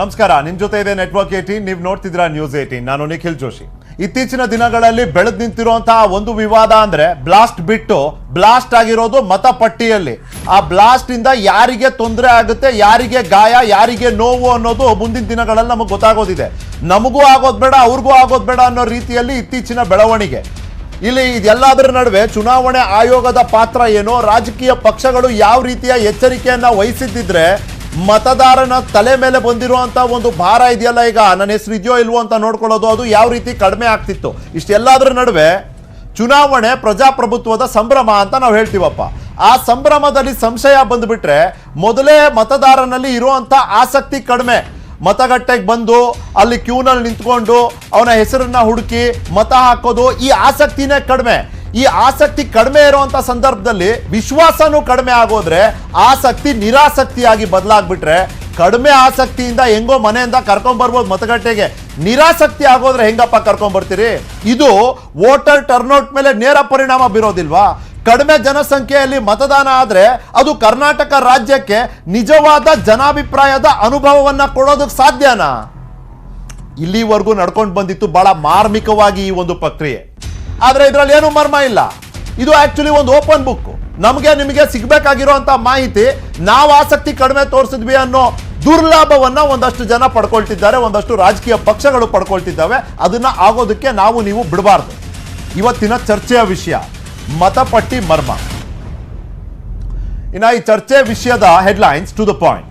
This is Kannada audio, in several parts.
ನಮಸ್ಕಾರ, ನಿಮ್ ಜೊತೆ ಇದೆ ನೆಟ್ವರ್ಕ್ ಏಟೀನ್ ನೀವು ನೋಡ್ತಿದ್ರ ನ್ಯೂಸ್ ಏಟೀನ್ ನಾನು ನಿಖಿಲ್ ಜೋಶಿ. ಇತ್ತೀಚಿನ ದಿನಗಳಲ್ಲಿ ಬೆಳೆದು ನಿಂತಿರುವಂತಹ ಒಂದು ವಿವಾದ ಅಂದ್ರೆ ಬ್ಲಾಸ್ಟ್ ಬಿಟ್ಟು ಬ್ಲಾಸ್ಟ್ ಆಗಿರೋದು ಮತಪಟ್ಟಿಯಲ್ಲಿ. ಆ ಬ್ಲಾಸ್ಟ್ ಇಂದ ಯಾರಿಗೆ ತೊಂದರೆ ಆಗುತ್ತೆ, ಯಾರಿಗೆ ಗಾಯ, ಯಾರಿಗೆ ನೋವು ಅನ್ನೋದು ಮುಂದಿನ ದಿನಗಳಲ್ಲಿ ನಮಗೆ ಗೊತ್ತಾಗೋದಿದೆ. ನಮಗೂ ಆಗೋದ್ ಬೇಡ ಅವ್ರಿಗೂ ಆಗೋದ್ ಬೇಡ ಅನ್ನೋ ರೀತಿಯಲ್ಲಿ ಇತ್ತೀಚಿನ ಬೆಳವಣಿಗೆ. ಇಲ್ಲಿ ಇದೆಲ್ಲದರ ನಡುವೆ ಚುನಾವಣೆ ಆಯೋಗದ ಪಾತ್ರ ಏನು, ರಾಜಕೀಯ ಪಕ್ಷಗಳು ಯಾವ ರೀತಿಯ ಎಚ್ಚರಿಕೆಯನ್ನ ವಹಿಸಿದ್ದಿದ್ರೆ ಮತದಾರನ ತಲೆ ಮೇಲೆ ಬಂದಿರುವಂತ ಒಂದು ಭಾರ ಇದೆಯಲ್ಲ ಈಗ? ನನ್ನ ಹೆಸರು ಇದೆಯೋ ಇಲ್ವೋ ಅಂತ ನೋಡ್ಕೊಳ್ಳೋದು, ಅದು ಯಾವ ರೀತಿ ಕಡಿಮೆ ಆಗ್ತಿತ್ತು? ಇಷ್ಟೆಲ್ಲದರ ನಡುವೆ ಚುನಾವಣೆ ಪ್ರಜಾಪ್ರಭುತ್ವದ ಸಂಭ್ರಮ ಅಂತ ನಾವು ಹೇಳ್ತೀವಪ್ಪ. ಆ ಸಂಭ್ರಮದಲ್ಲಿ ಸಂಶಯ ಬಂದ್ಬಿಟ್ರೆ ಮೊದಲೇ ಮತದಾರನಲ್ಲಿ ಇರುವಂತ ಆಸಕ್ತಿ ಕಡಿಮೆ. ಮತಗಟ್ಟೆಗೆ ಬಂದು, ಅಲ್ಲಿ ಕ್ಯೂನಲ್ಲಿ ನಿಂತ್ಕೊಂಡು ಅವನ ಹೆಸರನ್ನ ಹುಡುಕಿ ಮತ ಹಾಕೋದು ಈ ಆಸಕ್ತಿನೇ ಕಡಿಮೆ. ಈ ಆಸಕ್ತಿ ಕಡಿಮೆ ಇರುವಂತ ಸಂದರ್ಭದಲ್ಲಿ ವಿಶ್ವಾಸನೂ ಕಡಿಮೆ ಆಗೋದ್ರೆ ಆಸಕ್ತಿ ನಿರಾಸಕ್ತಿಯಾಗಿ ಬದಲಾಗ್ಬಿಟ್ರೆ ಕಡಿಮೆ ಆಸಕ್ತಿಯಿಂದ ಹೆಂಗೋ ಮನೆಯಿಂದ ಕರ್ಕೊಂಡ್ ಬರ್ಬೋದು ಮತಗಟ್ಟೆಗೆ. ನಿರಾಸಕ್ತಿ ಆಗೋದ್ರೆ ಹೆಂಗಪ್ಪ ಕರ್ಕೊಂಡ್ ಬರ್ತೀರಿ? ಇದು ವೋಟರ್ ಟರ್ನ್ಔಟ್ ಮೇಲೆ ನೇರ ಪರಿಣಾಮ ಬೀರೋದಿಲ್ವಾ? ಕಡಿಮೆ ಜನಸಂಖ್ಯೆಯಲ್ಲಿ ಮತದಾನ ಆದರೆ ಅದು ಕರ್ನಾಟಕ ರಾಜ್ಯಕ್ಕೆ ನಿಜವಾದ ಜನಾಭಿಪ್ರಾಯದ ಅನುಭವವನ್ನ ಕೊಡೋದಕ್ಕೆ ಸಾಧ್ಯನಾ? ಇಲ್ಲಿವರೆಗೂ ನಡ್ಕೊಂಡು ಬಂದಿತ್ತು ಬಹಳ ಮಾರ್ಮಿಕವಾಗಿ ಈ ಒಂದು ಪ್ರಕ್ರಿಯೆ. ಆದ್ರೆ ಇದರಲ್ಲಿ ಏನು ಮರ್ಮ ಇಲ್ಲ. ಇದು ಆಕ್ಚುಲಿ ಒಂದು ಓಪನ್ ಬುಕ್ ನಮಗೆ ನಿಮಗೆ ಸಿಗ್ಬೇಕಾಗಿರುವಂತ ಮಾಹಿತಿ, ನಾವು ಆಸಕ್ತಿ ಕಡಿಮೆ ತೋರಿಸಿದ್ವಿ ಅನ್ನೋ ದುರ್ಲಾಭವನ್ನ ಒಂದಷ್ಟು ಜನ ಪಡ್ಕೊಳ್ತಿದ್ದಾರೆ, ಒಂದಷ್ಟು ರಾಜಕೀಯ ಪಕ್ಷಗಳು ಪಡ್ಕೊಳ್ತಿದ್ದಾವೆ. ಅದನ್ನ ಆಗೋದಕ್ಕೆ ನಾವು ನೀವು ಬಿಡಬಾರ್ದು. ಇವತ್ತಿನ ಚರ್ಚೆಯ ವಿಷಯ ಮತಪಟ್ಟಿ ಮರ್ಮ. ಇನ್ನ ಈ ಚರ್ಚೆ ವಿಷಯದ ಹೆಡ್ಲೈನ್ಸ್ ಟು ದ ಪಾಯಿಂಟ್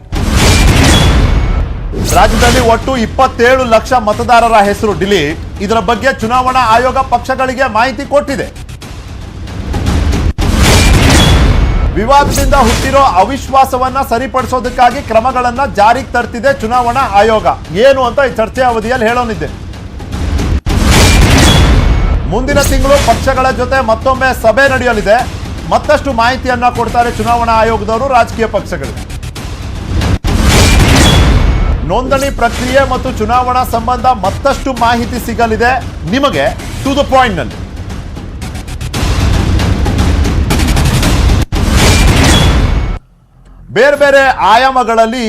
ರಾಜ್ಯದಲ್ಲಿ ಒಟ್ಟು ಇಪ್ಪತ್ತೇಳು ಲಕ್ಷ ಮತದಾರರ ಹೆಸರು ಡಿಲೀಟ್. ಇದರ ಬಗ್ಗೆ ಚುನಾವಣಾ ಆಯೋಗ ಪಕ್ಷಗಳಿಗೆ ಮಾಹಿತಿ ಕೊಟ್ಟಿದೆ. ವಿವಾದದಿಂದ ಹುಟ್ಟಿರೋ ಅವಿಶ್ವಾಸವನ್ನ ಸರಿಪಡಿಸೋದಕ್ಕಾಗಿ ಕ್ರಮಗಳನ್ನ ಜಾರಿಗೆ ತರ್ತಿದೆ ಚುನಾವಣಾ ಆಯೋಗ. ಏನು ಅಂತ ಈ ಚರ್ಚೆ ಅವಧಿಯಲ್ಲಿ ಹೇಳೋನಿದ್ದೆ. ಮುಂದಿನ ತಿಂಗಳು ಪಕ್ಷಗಳ ಜೊತೆ ಮತ್ತೊಮ್ಮೆ ಸಭೆ ನಡೆಯಲಿದೆ. ಮತ್ತಷ್ಟು ಮಾಹಿತಿಯನ್ನ ಕೊಡ್ತಾರೆ ಚುನಾವಣಾ ಆಯೋಗದವರು ರಾಜಕೀಯ ಪಕ್ಷಗಳಿಗೆ ನೋಂದಣಿ ಪ್ರಕ್ರಿಯೆ ಮತ್ತು ಚುನಾವಣಾ ಸಂಬಂಧ ಮತ್ತಷ್ಟು ಮಾಹಿತಿ ಸಿಗಲಿದೆ ನಿಮಗೆ ಟು ದ ಪಾಯಿಂಟ್ನಲ್ಲಿ ಬೇರೆ ಬೇರೆ ಆಯಾಮಗಳಲ್ಲಿ